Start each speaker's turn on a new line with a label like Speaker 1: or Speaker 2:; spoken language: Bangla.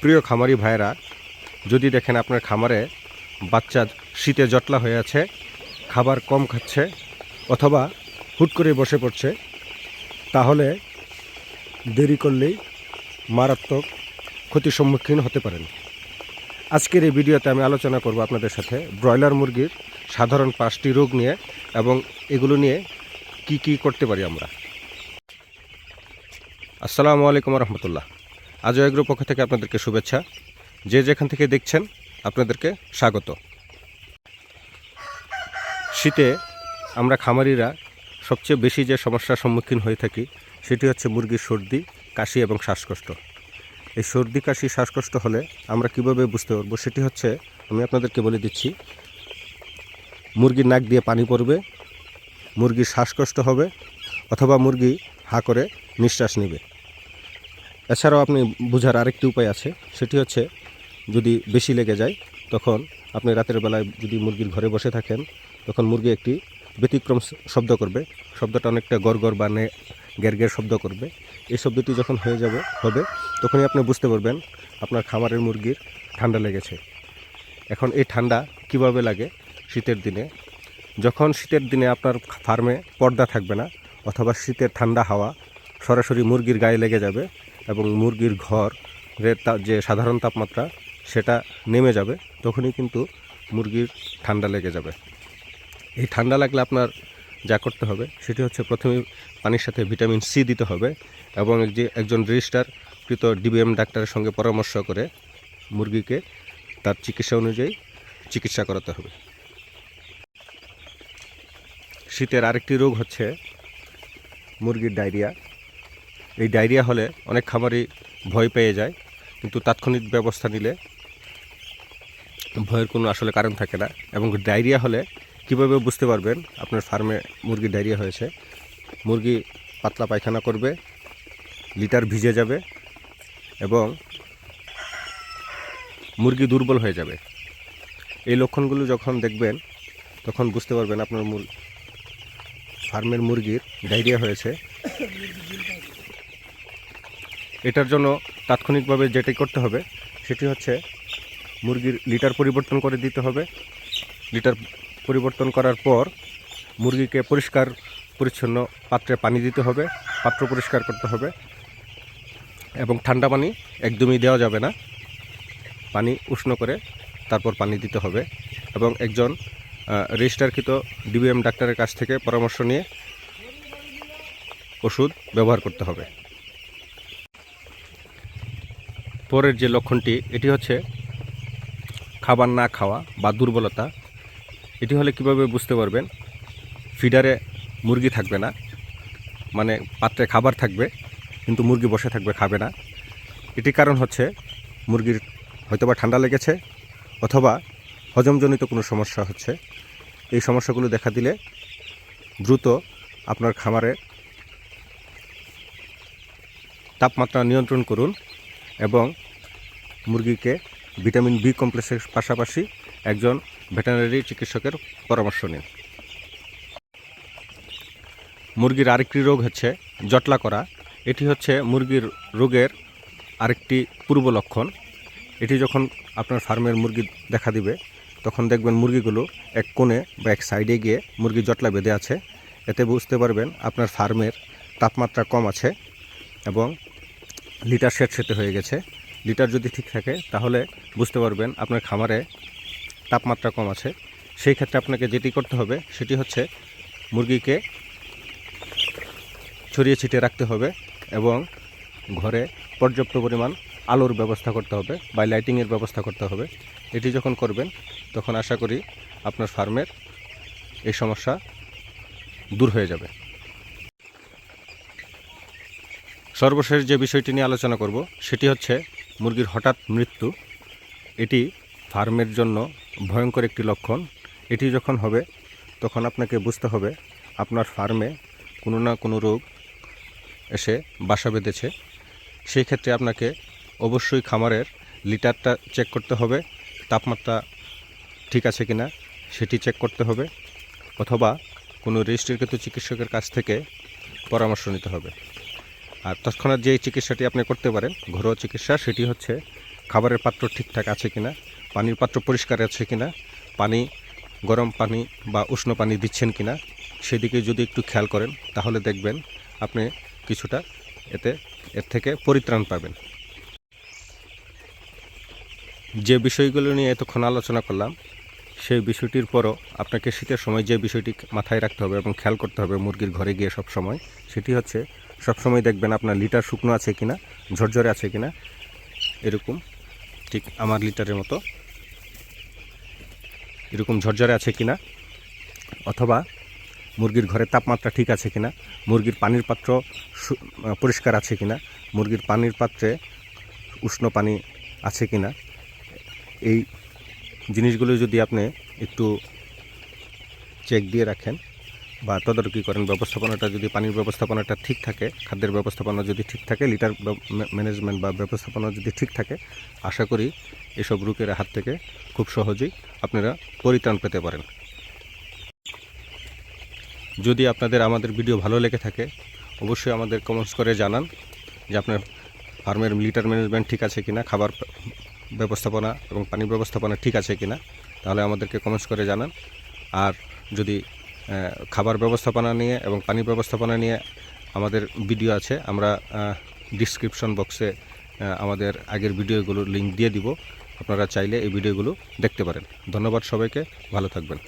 Speaker 1: প্রিয় খামারি ভাইরা যদি দেখেন আপনার খামারে বাচ্চা শীতে জটলা হয়ে আছে, খাবার কম খাচ্ছে, অথবা হুট করে বসে পড়ছে, তাহলে দেরি করলেই মারাত্মক ক্ষতির সম্মুখীন হতে পারেন। আজকের এই ভিডিওতে আমি আলোচনা করব আপনাদের সাথে ব্রয়লার মুরগির সাধারণ পাঁচটি রোগ নিয়ে এবং এগুলো নিয়ে কি কি করতে পারি আমরা। আসসালামু আলাইকুম রহমতুল্লাহ। আজও এগ্রো পক্ষ থেকে আপনাদেরকে শুভেচ্ছা। যে যেখান থেকে দেখছেন, আপনাদেরকে স্বাগত। শীতে আমরা খামারিরা সবচেয়ে বেশি যে সমস্যার সম্মুখীন হয়ে থাকি, সেটি হচ্ছে মুরগির সর্দি, কাশি এবং শ্বাসকষ্ট। এই সর্দি, কাশি, শ্বাসকষ্ট হলে আমরা কীভাবে বুঝতে পারব? সেটি হচ্ছে, আমি আপনাদেরকে বলে দিচ্ছি, মুরগির নাক দিয়ে পানি পড়বে, মুরগির শ্বাসকষ্ট হবে, অথবা মুরগি হা করে নিঃশ্বাস নেবে। এছাড়াও আপনি বোঝার আরেকটি উপায় আছে, সেটি হচ্ছে যদি বেশি লেগে যায়, তখন আপনি রাতের বেলায় যদি মুরগির ঘরে বসে থাকেন, তখন মুরগি একটি ব্যতিক্রম শব্দ করবে। শব্দটা অনেকটা গড় বা নে গ্যার শব্দ করবে। এই শব্দটি যখন হয়ে যাবে, হবে, তখনই আপনি বুঝতে পারবেন আপনার খামারের মুরগির ঠান্ডা লেগেছে। এখন এই ঠান্ডা কীভাবে লাগে? শীতের দিনে। যখন শীতের দিনে আপনার ফার্মে পর্দা থাকবে না, অথবা শীতের ঠান্ডা হাওয়া সরাসরি মুরগির গায়ে লেগে যাবে এবং মুরগির ঘরের তা- যে সাধারণ তাপমাত্রা, সেটা নেমে যাবে, তখনই কিন্তু মুরগির ঠান্ডা লেগে যাবে। এই ঠান্ডা লাগলে আপনার যা করতে হবে, সেটি হচ্ছে প্রথমে পানির সাথে ভিটামিন সি দিতে হবে এবং যে একজন রেজিস্টারকৃত ডিবিএম ডাক্তারের সঙ্গে পরামর্শ করে মুরগিকে তার চিকিৎসা অনুযায়ী চিকিৎসা করাতে হবে। শীতের আরেকটি রোগ হচ্ছে মুরগির ডায়রিয়া। এই ডায়রিয়া হলে অনেক খামারই ভয় পেয়ে যায়, কিন্তু তাৎক্ষণিক ব্যবস্থা নিলে ভয়ের কোনো আসলে কারণ থাকে না। এবং ডায়রিয়া হলে কীভাবে বুঝতে পারবেন আপনার ফার্মে মুরগি ডায়রিয়া হয়েছে? মুরগি পাতলা পায়খানা করবে, লিটার ভিজে যাবে এবং মুরগি দুর্বল হয়ে যাবে। এই লক্ষণগুলো যখন দেখবেন, তখন বুঝতে পারবেন আপনার মুর ফার্মের মুরগির ডায়রিয়া হয়েছে। এটার জন্য তাৎক্ষণিকভাবে যেটি করতে হবে, সেটি হচ্ছে মুরগির লিটার পরিবর্তন করে দিতে হবে। লিটার পরিবর্তন করার পর মুরগিকে পরিষ্কার, পরিচ্ছন্ন পাত্রে পানি দিতে হবে, পাত্র পরিষ্কার করতে হবে এবং ঠান্ডা পানি একদমই দেওয়া যাবে না। পানি উষ্ণ করে তারপর পানি দিতে হবে এবং একজন রেজিস্টারকৃত ডিবিএম ডাক্তারের কাছ থেকে পরামর্শ নিয়ে ওষুধ ব্যবহার করতে হবে। পরের যে লক্ষণটি, এটি হচ্ছে খাবার না খাওয়া বা দুর্বলতা। এটি হলে কীভাবে বুঝতে পারবেন? ফিডারে মুরগি থাকবে না মানে পাত্রে খাবার থাকবে, কিন্তু মুরগি বসে থাকবে, খাবে না। এটি কারণ হচ্ছে মুরগির হয়তোবা ঠান্ডা লেগেছে অথবা হজমজনিত কোনো সমস্যা হচ্ছে। এই সমস্যাগুলো দেখা দিলে দ্রুত আপনার খামারে তাপমাত্রা নিয়ন্ত্রণ করুন। এবং মুরগিকে ভিটামিন বি কমপ্লেক্সের পাশাপাশি একজন ভেটেরিনারি চিকিৎসকের পরামর্শ নিন। মুরগির আরেকটি রোগ হচ্ছে জটলা করা। এটি হচ্ছে মুরগির রোগের আরেকটি পূর্ব লক্ষণ। এটি যখন আপনার ফার্মের মুরগি দেখা দিবে, তখন দেখবেন মুরগিগুলো এক কোণে বা এক সাইডে গিয়ে মুরগি জটলা বেঁধে আছে। এতে বুঝতে পারবেন আপনার ফার্মের তাপমাত্রা কম আছে এবং লিটার সেট সেতে হয়ে গেছে। লিটার যদি ঠিক থাকে, তাহলে বুঝতে পারবেন আপনার খামারে তাপমাত্রা কম আছে। সেই ক্ষেত্রে আপনাকে যেটি করতে হবে, সেটি হচ্ছে মুরগিকে ছড়িয়ে ছিটিয়ে রাখতে হবে এবং ঘরে পর্যাপ্ত পরিমাণ আলোর ব্যবস্থা করতে হবে বা লাইটিংয়ের ব্যবস্থা করতে হবে। এটি যখন করবেন, তখন আশা করি আপনার ফার্মের এই সমস্যা দূর হয়ে যাবে। সর্বশেষ যে বিষয়টি নিয়ে আলোচনা করব, সেটি হচ্ছে মুরগির হঠাৎ মৃত্যু। এটি ফার্মের জন্য ভয়ঙ্কর একটি লক্ষণ। এটি যখন হবে, তখন আপনাকে বুঝতে হবে আপনার ফার্মে কোনো না কোনো রোগ এসে বাসা বেঁধেছে। সেই ক্ষেত্রে আপনাকে অবশ্যই খামারের লিটারটা চেক করতে হবে, তাপমাত্রা ঠিক আছে কি না সেটি চেক করতে হবে, অথবা কোনো রেজিস্ট্রিকৃত চিকিৎসকের কাছ থেকে পরামর্শ নিতে হবে। আর তৎক্ষণাৎ যে চিকিৎসাটি আপনি করতে পারেন, ঘরোয়া চিকিৎসা, সেটি হচ্ছে খাবারের পাত্র ঠিকঠাক আছে কিনা, পানির পাত্র পরিষ্কার আছে কিনা, পানি, গরম পানি বা উষ্ণ পানি দিচ্ছেন কিনা, সেদিকে যদি একটু খেয়াল করেন, তাহলে দেখবেন আপনি কিছুটা এতে, এর থেকে পরিত্রাণ পাবেন। যে বিষয়গুলো নিয়ে এতক্ষণ আলোচনা করলাম, সেই বিষয়টির পরও আপনাকে শীতের সময় যে বিষয়টি মাথায় রাখতে হবে এবং খেয়াল করতে হবে মুরগির ঘরে গিয়ে সব সময় সেটি হচ্ছে সব সময় দেখবেন আপনার লিটার শুকনো আছে কিনা, ঝরঝরে আছে কিনা, এরকম। ঠিক আমার লিটারের মতো। এরকম ঝরঝরে আছে কিনা, অথবা মুরগির ঘরের তাপমাত্রা ঠিক আছে কিনা, মুরগির পানির পাত্র পরিষ্কার আছে কিনা, মুরগির পানির পাত্রে উষ্ণ পানি আছে কিনা, এই জিনিসগুলো যদি আপনি একটু চেক দিয়ে রাখেন বা তদারকি করেন, ব্যবস্থাপনাটা যদি, পানির ব্যবস্থাপনাটা ঠিক থাকে, খাদ্যের ব্যবস্থাপনা যদি ঠিক থাকে, লিটার ম্যানেজমেন্ট বা ব্যবস্থাপনা যদি ঠিক থাকে, আশা করি এসব রোগের হাত থেকে খুব সহজেই আপনারা পরিত্রাণ পেতে পারেন। যদি আপনাদের, আমাদের ভিডিও ভালো লেগে থাকে, অবশ্যই আমাদের কমেন্টস করে জানান যে আপনার ফার্মের লিটার ম্যানেজমেন্ট ঠিক আছে কিনা, খাবার ব্যবস্থাপনা এবং পানি ব্যবস্থাপনা ঠিক আছে কিনা, তাহলে আমাদেরকে কমেন্টস করে জানান। আর যদি খাবার ব্যবস্থাপনা নিয়ে এবং পানি ব্যবস্থাপনা নিয়ে আমাদের ভিডিও আছে। আমরা ডিসক্রিপশন বক্সে আমাদের আগের ভিডিওগুলোর লিঙ্ক দিয়ে দিব। আপনারা চাইলে এই ভিডিওগুলো দেখতে পারেন। ধন্যবাদ সবাইকে। ভালো থাকবেন।